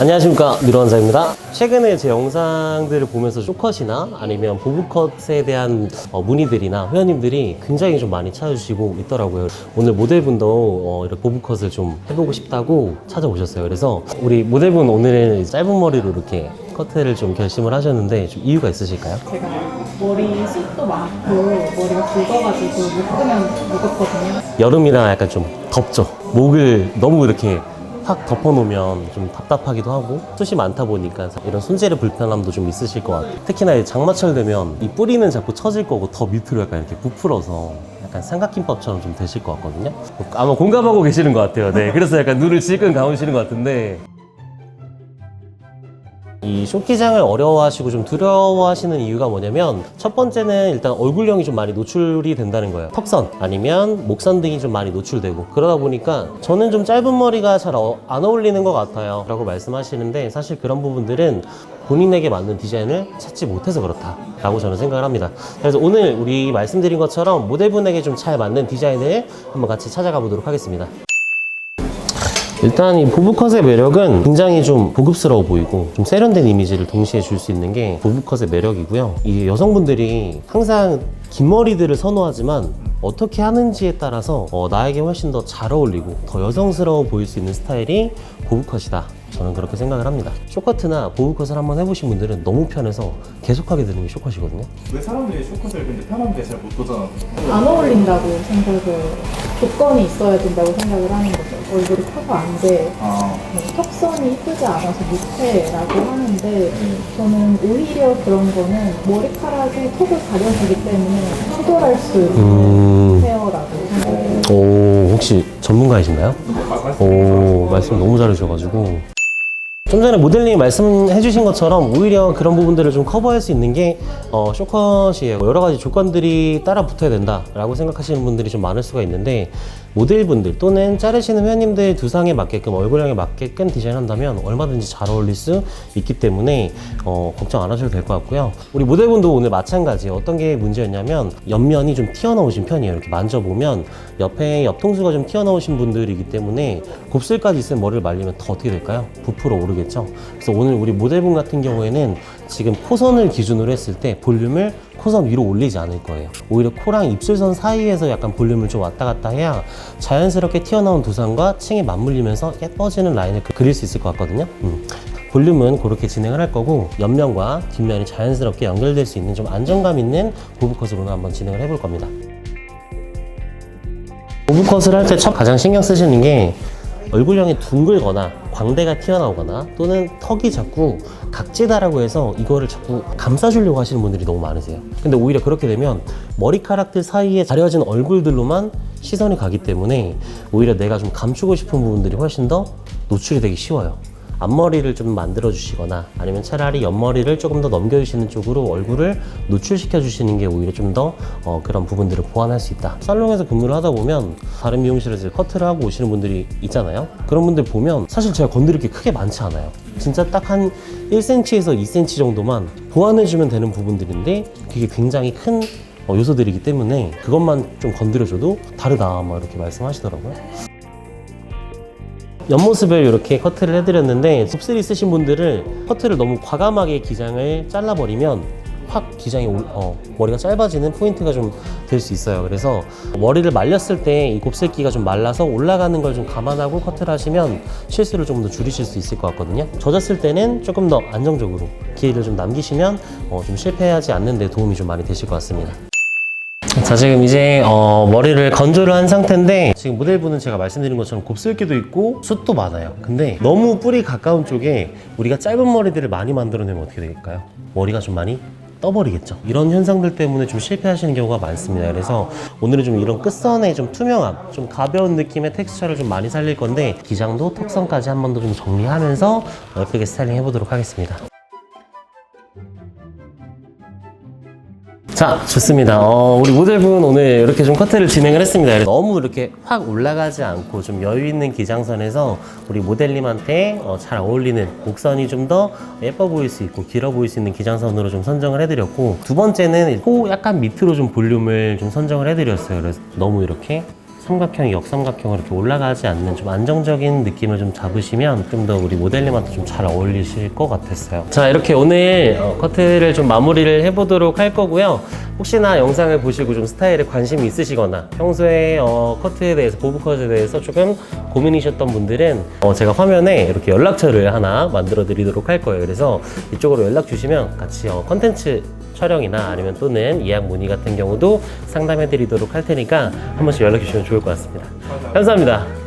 안녕하십니까 미로원사입니다 최근에 제 영상들을 보면서 쇼컷이나 아니면 보브컷에 대한 어, 문의들이나 회원님들이 굉장히 좀 많이 찾아주시고 있더라고요 오늘 모델분도 어, 이렇게 보브컷을 좀 해보고 싶다고 찾아오셨어요 그래서 우리 모델분 오늘은 짧은 머리로 이렇게 커트를 좀 결심을 하셨는데 좀 이유가 있으실까요? 제가 머리 숱도 많고 머리가 굵어가지고 묶으면 무겁거든요. 여름이라 약간 좀 덥죠. 목을 너무 이렇게 확 덮어놓으면 좀 답답하기도 하고 숱이 많다 보니까 이런 손재의 불편함도 좀 있으실 것 같아요. 특히나 이 장마철 되면 이 뿌리는 자꾸 처질 거고 더 밑으로 약간 이렇게 부풀어서 약간 삼각김밥처럼 좀 되실 것 같거든요. 아마 공감하고 계시는 것 같아요. 네, 그래서 약간 눈을 질끈 감으시는 것 같은데 이 쇼키장을 어려워하시고 좀 두려워하시는 이유가 뭐냐면 첫 번째는 일단 얼굴형이 좀 많이 노출이 된다는 거예요. 턱선 아니면 목선 등이 좀 많이 노출되고 그러다 보니까 저는 좀 짧은 머리가 잘안 어울리는 것 같아요. 라고 말씀하시는데 사실 그런 부분들은 본인에게 맞는 디자인을 찾지 못해서 그렇다 라고 저는 생각을 합니다. 그래서 오늘 우리 말씀드린 것처럼 모델분에게 좀 잘 맞는 디자인을 한번 같이 찾아가 보도록 하겠습니다. 일단 이 보브컷의 매력은 굉장히 좀 고급스러워 보이고 좀 세련된 이미지를 동시에 줄 수 있는 게 보브컷의 매력이고요. 이 여성분들이 항상 긴 머리들을 선호하지만 어떻게 하는지에 따라서 어, 나에게 훨씬 더 잘 어울리고 더 여성스러워 보일 수 있는 스타일이 보브컷이다. 저는 그렇게 생각을 합니다. 쇼커트나 보브컷을 한번 해보신 분들은 너무 편해서 계속하게 되는 게 쇼컷이거든요. 왜 사람들이 쇼컷을 근데 편한데 잘 못 도전하는? 안 어울린다고 생각을 조건이 있어야 된다고 생각을 하는 거죠. 얼굴이 커서 안 돼. 아, 뭐 턱선이 이쁘지 않아서 못해라고 하는데 저는 오히려 그런 거는 머리카락이 턱을 가려주기 때문에 수월할 수 있는 음, 헤어라고 생각해요. 오, 혹시 전문가이신가요? 오, 말씀 너무 잘해주셔가지고. 좀 전에 모델님이 말씀해 주신 것처럼 오히려 그런 부분들을 좀 커버할 수 있는 게 어, 쇼컷이에요. 여러 가지 조건들이 따라 붙어야 된다라고 생각하시는 분들이 좀 많을 수가 있는데 모델분들 또는 자르시는 회원님들 두상에 맞게끔 얼굴형에 맞게끔 디자인한다면 얼마든지 잘 어울릴 수 있기 때문에 어, 걱정 안 하셔도 될 것 같고요. 우리 모델분도 오늘 마찬가지예요. 어떤 게 문제였냐면 옆면이 좀 튀어나오신 편이에요. 이렇게 만져보면 옆에 옆통수가 좀 튀어나오신 분들이기 때문에 곱슬까지 있으면 머리를 말리면 더 어떻게 될까요? 부풀어 오르 겠죠. 그래서 오늘 우리 모델분 같은 경우에는 지금 코선을 기준으로 했을 때 볼륨을 코선 위로 올리지 않을 거예요. 오히려 코랑 입술선 사이에서 약간 볼륨을 좀 왔다 갔다 해야 자연스럽게 튀어나온 두상과 층이 맞물리면서 예뻐지는 라인을 그- 그릴 수 있을 것 같거든요. 음. 볼륨은 그렇게 진행을 할 거고 옆면과 뒷면이 자연스럽게 연결될 수 있는 좀 안정감 있는 보브컷으로 한번 진행을 해볼 겁니다. 보브컷을 할 때 첫 가장 신경 쓰시는 게 얼굴형이 둥글거나 광대가 튀어나오거나 또는 턱이 자꾸 각지다라고 해서 이거를 자꾸 감싸주려고 하시는 분들이 너무 많으세요. 근데 오히려 그렇게 되면 머리카락들 사이에 가려진 얼굴들로만 시선이 가기 때문에 오히려 내가 좀 감추고 싶은 부분들이 훨씬 더 노출이 되기 쉬워요. 앞머리를 좀 만들어 주시거나 아니면 차라리 옆머리를 조금 더 넘겨 주시는 쪽으로 얼굴을 노출시켜 주시는 게 오히려 좀더 어, 그런 부분들을 보완할 수 있다. 살롱에서 근무를 하다 보면 다른 미용실에서 커트를 하고 오시는 분들이 있잖아요. 그런 분들 보면 사실 제가 건드릴 게 크게 많지 않아요. 진짜 딱 한 1cm에서 2cm 정도만 보완해 주면 되는 부분들인데 그게 굉장히 큰 어, 요소들이기 때문에 그것만 좀 건드려줘도 다르다 막 이렇게 말씀하시더라고요. 옆모습을 이렇게 커트를 해드렸는데 곱슬이 있으신 분들은 커트를 너무 과감하게 기장을 잘라버리면 확 기장이 올- 어, 머리가 짧아지는 포인트가 좀 될 수 있어요. 그래서 머리를 말렸을 때 이 곱슬기가 좀 말라서 올라가는 걸 좀 감안하고 커트를 하시면 실수를 조금 더 줄이실 수 있을 것 같거든요. 젖었을 때는 조금 더 안정적으로 기회를 좀 남기시면 어, 좀 실패하지 않는 데 도움이 좀 많이 되실 것 같습니다. 자 지금 이제 어, 머리를 건조를 한 상태인데 지금 모델분은 제가 말씀드린 것처럼 곱슬기도 있고 숱도 많아요. 근데 너무 뿌리 가까운 쪽에 우리가 짧은 머리들을 많이 만들어내면 어떻게 될까요? 머리가 좀 많이 떠버리겠죠. 이런 현상들 때문에 좀 실패하시는 경우가 많습니다. 그래서 오늘은 좀 이런 끝선의 좀 투명함 좀 가벼운 느낌의 텍스처를 좀 많이 살릴 건데 기장도 턱선까지 한 번 더 좀 정리하면서 예쁘게 스타일링 해보도록 하겠습니다 자, 좋습니다. 어, 우리 모델분 오늘 이렇게 좀 커트를 진행을 했습니다. 너무 이렇게 확 올라가지 않고 좀 여유 있는 기장선에서 우리 모델님한테 어, 잘 어울리는 목선이 좀 더 예뻐 보일 수 있고 길어 보일 수 있는 기장선으로 좀 선정을 해드렸고 두 번째는 코 약간 밑으로 좀 볼륨을 좀 선정을 해드렸어요. 그래서 너무 이렇게 삼각형이 역삼각형으로 이렇게 올라가지 않는 좀 안정적인 느낌을 좀 잡으시면 좀 더 우리 모델님한테 좀 잘 어울리실 것 같았어요. 자, 이렇게 오늘 어, 커트를 좀 마무리를 해보도록 할 거고요. 혹시나 영상을 보시고 좀 스타일에 관심이 있으시거나 평소에 어, 커트에 대해서 보브 컷에 대해서 조금 고민이셨던 분들은 어, 제가 화면에 이렇게 연락처를 하나 만들어 드리도록 할 거예요. 그래서 이쪽으로 연락 주시면 같이 어, 컨텐츠 촬영이나 아니면 또는 예약 문의 같은 경우도 상담해 드리도록 할 테니까 한 번씩 연락 주시면 좋을 것 같습니다. 감사합니다.